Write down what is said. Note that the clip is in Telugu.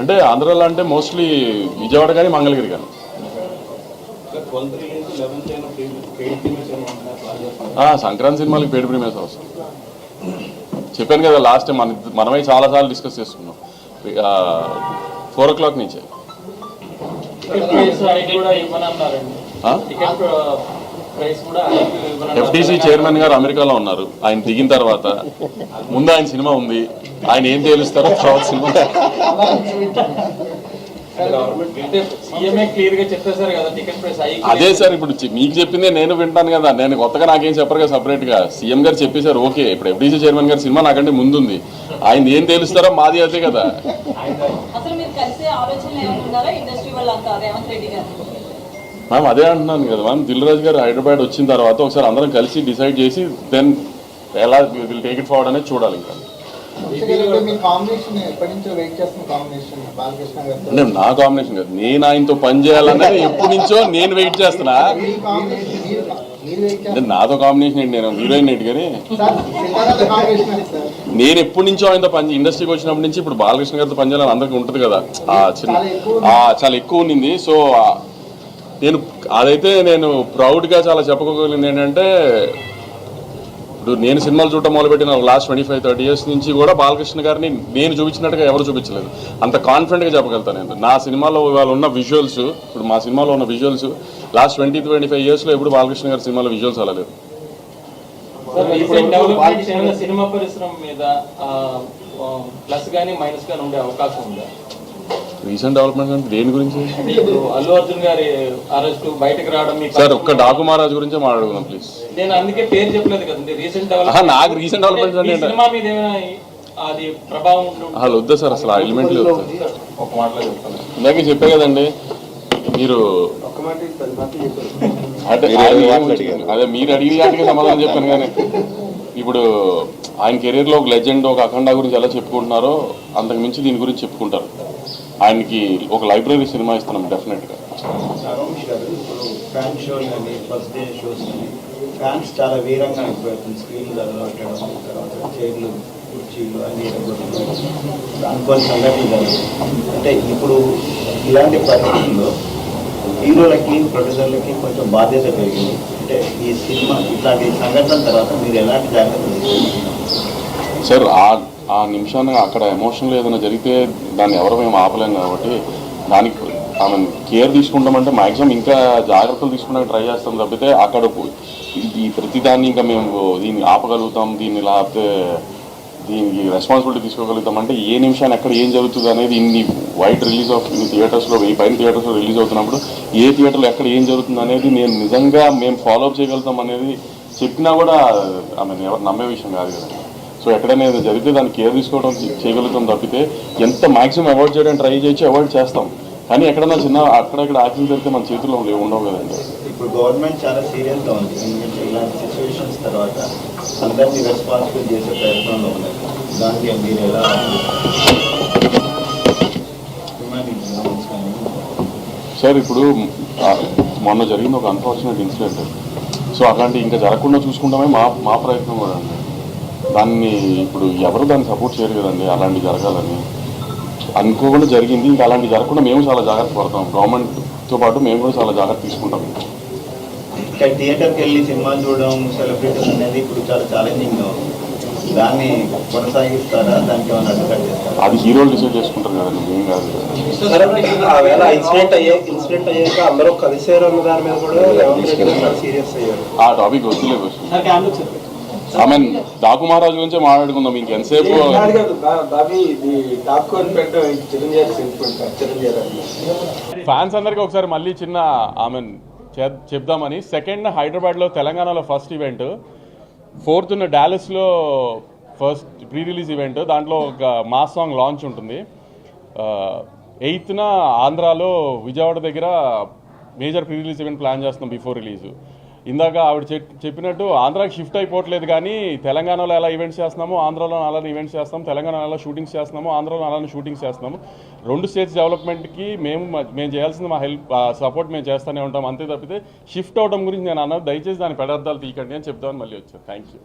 అంటే ఆంధ్రాలో అంటే మోస్ట్లీ విజయవాడ కానీ మంగళగిరి కానీ. సంక్రాంతి సినిమాలకి పేడ్ ప్రీమియర్స్ అవసరం చెప్పాను కదా లాస్ట్ టైం మన మనమే చాలాసార్లు డిస్కస్ చేసుకున్నాం. ఫోర్ ఓ క్లాక్ నుంచే. ఎఫ్డీసీ చైర్మన్ గారు అమెరికాలో ఉన్నారు. ఆయన దిగిన తర్వాత. ముందు ఆయన సినిమా ఉంది. ఆయన ఏం తేలుస్తారో తర్వాత సినిమా. అదే సార్ ఇప్పుడు మీకు చెప్పిందే నేను వింటాను కదా. నేను కొత్తగా నాకేం చెప్పరు కదా సపరేట్గా సీఎం గారు చెప్పేశారు ఓకే. ఇప్పుడు ఎఫ్డీసీ చైర్మన్ గారి సినిమా నాకంటే ముందుంది. ఆయన ఏం తేలుస్తారో మాది అదే కదా. మ్యామ్ అదే అంటున్నాను కదా మ్యామ్ దిల్ రాజు గారు హైదరాబాద్ వచ్చిన తర్వాత ఒకసారి అందరం కలిసి డిసైడ్ చేసి దెన్ ఎలా విల్ టేక్ ఇట్ ఫార్వర్డ్ అనేది చూడాలి ఇంకా. నా కాంబినేషన్ కాదు నేను ఆయనతో పని చేయాలనేది ఎప్పటి నుంచో నేను వెయిట్ చేస్తున్నా. నాతో కాంబినేషన్ ఏంటి నేను? హీరోయిన్ ఏంటి కానీ? నేను ఎప్పటి నుంచో ఆయనతో పని ఇండస్ట్రీకి వచ్చినప్పటి నుంచి ఇప్పుడు బాలకృష్ణ గారితో పని చేయాలని అందరికీ ఉంటుంది కదా. చాలా ఎక్కువ ఉన్నింది సో నేను అదైతే నేను ప్రౌడ్గా చాలా చెప్పుకోగలిగింది ఏంటంటే ఇప్పుడు నేను సినిమాలు చూడటం మొదలుపెట్టిన last twenty five thirty years నుంచి కూడా బాలకృష్ణ గారిని నేను చూపించినట్టుగా ఎవరు చూపించలేదు. అంత కాన్ఫిడెంట్గా చెప్పగలుగుతాను నేను. నా సినిమాలో ఇవాళ ఉన్న విజువల్స్ ఇప్పుడు మా సినిమాలో ఉన్న visuals last twenty twenty five ఇయర్స్లో ఎప్పుడు బాలకృష్ణ గారి సినిమాలో విజువల్స్ అలా సినిమా పరిశ్రమ మీద ప్లస్ కానీ మైనస్ కానీ ఉండే అవకాశం ఉందా? రీసెంట్ డెవలప్మెంట్ అంటే దేని గురించి? అల్లు అర్జున్ గారి అరెస్ట్ బయటకు రావడం మీ సార్ ఒక్క డాకు మహారాజ్ గురించే మాట్లాడుకుందాం ప్లీజ్ నేను అందుకే పేరు చెప్పలేదు కదండి రీసెంట్ ఆహా, నాకు recent developments అంటే ఏంటి? సినిమా మీద ఏమైనా అది ప్రభావం ఉండి ఉంటుంది. అసలు వద్దా సార్ అసలు ఆ ఎలిమెంట్ లేదు. ఒక మాటలో చెప్తాను. ఇందాక చెప్పే కదండి మీరు అంటే అదే మీరు అడిగిన వాటికి సమాధానం చెప్పాను కానీ ఇప్పుడు ఆయన కెరీర్లో ఒక లెజెండ్ ఒక అఖండ గురించి ఎలా చెప్పుకుంటున్నారో అంతకు మించి దీని గురించి చెప్పుకుంటారు. ఆయనకి ఒక లైబ్రరీ సినిమా ఇస్తున్నాం డెఫినెట్గా. ఫ్యాన్ షోలు కానీ ఫస్ట్ డే షోస్ కానీ ఫ్యాన్స్ చాలా వీరంగా అయిపోతుంది స్క్రీన్లు చదవటం తర్వాత చైర్లు కుర్చీలు అన్ని ఎరగొట్టడం అనుకోని సంఘటనలు అంటే ఇప్పుడు ఇలాంటి పరిస్థితుల్లో హీరోలకి ప్రొడ్యూసర్లకి కొంచెం బాధ్యత పెరిగింది. అంటే ఈ సినిమా ఇట్లాంటి సంఘటనల తర్వాత మీరు ఎలాంటి జాగ్రత్తలు తీసుకుంటున్నారు? సార్ ఆ నిమిషాన్ని అక్కడ ఎమోషన్లో ఏదైనా జరిగితే దాన్ని ఎవరు మేము ఆపలేం కాబట్టి దానికి ఆమె కేర్ తీసుకుంటామంటే మాక్సిమం ఇంకా జాగ్రత్తలు తీసుకునే ట్రై చేస్తాం తప్పితే అక్కడ పో- ఇది ఈ ప్రతిదాన్ని ఇంకా మేము దీన్ని ఆపగలుగుతాం దీన్ని లేకపోతే దీనికి రెస్పాన్సిబిలిటీ తీసుకోగలుగుతాం అంటే ఏ నిమిషాన్ని ఎక్కడ ఏం జరుగుతుంది అనేది ఇన్ని వైట్ రిలీజ్ ఆఫ్ ఇన్ని థియేటర్స్లో ఈ పైన థియేటర్స్లో రిలీజ్ అవుతున్నప్పుడు ఏ థియేటర్లో ఎక్కడ ఏం జరుగుతుంది అనేది నేను నిజంగా మేము ఫాలో అప్ చేయగలుగుతాం అనేది చెప్పినా కూడా ఆమె ఎవరు నమ్మే విషయం కాదు కదా. సో ఎక్కడైనా ఏదో జరిగితే దాన్ని కేర్ తీసుకోవడం చేయగలుగుతాం తప్పితే ఎంత మాక్సిమం అవాయిడ్ చేయడానికి ట్రై చేయొచ్చు అవాయిడ్ చేస్తాం. కానీ ఎక్కడైనా చిన్న అక్కడక్కడ యాక్సిడెంట్ జరిగితే మన చేతుల్లో లేవు ఉండవు కదండి. ఇప్పుడు గవర్నమెంట్ చాలా సీరియస్గా ఉంది. ఇలాంటి సిచ్యువేషన్స్ తర్వాత అందరినీ రెస్పాన్సిబుల్ చేసే ప్రయత్నంలో ఉన్నారు దానికి మీరు ఎలా సార్ ఇప్పుడు మొన్న జరిగిన ఒక అన్ఫార్చునేట్ ఇన్సిడెంట్ సో అలాంటి ఇంకా జరగకుండా చూసుకుంటామే మా మా ప్రయత్నం కూడా అండి. దాన్ని ఇప్పుడు ఎవరు దాన్ని సపోర్ట్ చేయరు కదండి అలాంటి జరగాలని. అనుకోకుండా జరిగింది ఇంకా అలాంటి జరగకుండా మేము చాలా జాగ్రత్త పడతాం. గవర్నమెంట్తో పాటు మేము కూడా చాలా జాగ్రత్త తీసుకుంటాం. ఇంకా థియేటర్కి వెళ్ళి సినిమాలు చూడడం సెలబ్రిటీస్ అనేది ఇప్పుడు చాలా ఛాలెంజింగ్గా ఉంది. దాన్ని కొనసాగిస్తారా? దానికి అది హీరోలు డిసైడ్ చేసుకుంటారు కదండి మేము కాదు. ఆవేళ ఇన్సిడెంట్ అయ్యే ఇన్సిడెంట్ అయ్యాక అందరూ కలిసారు అన్న దాని మీద కూడా సీరియస్ అయ్యారు? ఆ టాపిక్ చెప్పండి ఐ మీన్ డాకు మహారాజు గురించే మాట్లాడుకుందాం చిరంజీవి గారు ఫ్యాన్స్ అందరికీ ఒకసారి మళ్ళీ చిన్న ఆమె చెప్దామని. సెకండ్ హైదరాబాద్లో తెలంగాణలో ఫస్ట్ ఈవెంట్ ఫోర్త్న డాలస్లో ఫస్ట్ ప్రీ రిలీజ్ ఈవెంట్ దాంట్లో ఒక మాస్ సాంగ్ లాంచ్ ఉంటుంది. ఎయిత్న ఆంధ్రాలో విజయవాడ దగ్గర major pre release event plan చేస్తున్నాం బిఫోర్ రిలీజ్ ఇందాక ఆవిడ చెప్పినట్టు ఆంధ్రాకి షిఫ్ట్ అయిపోవట్లేదు కానీ తెలంగాణలో ఎలా ఈవెంట్స్ చేస్తున్నామో ఆంధ్రాలో అలానే ఈవెంట్స్ చేస్తాం తెలంగాణలో ఎలా షూటింగ్స్ చేస్తున్నామో ఆంధ్రాలో అలానే షూటింగ్స్ చేస్తున్నాము. రెండు స్టేట్స్ డెవలప్మెంట్కి మేము మేము చేయాల్సిన మా హెల్ప్ సపోర్ట్ మేము చేస్తూనే ఉంటాం. అంతే తప్పితే షిఫ్ట్ అవడం గురించి నేను అన్నది దయచేసి దాని పెడార్థాలు తీయకండి అని చెప్తామని మళ్ళీ వచ్చాను. Thank you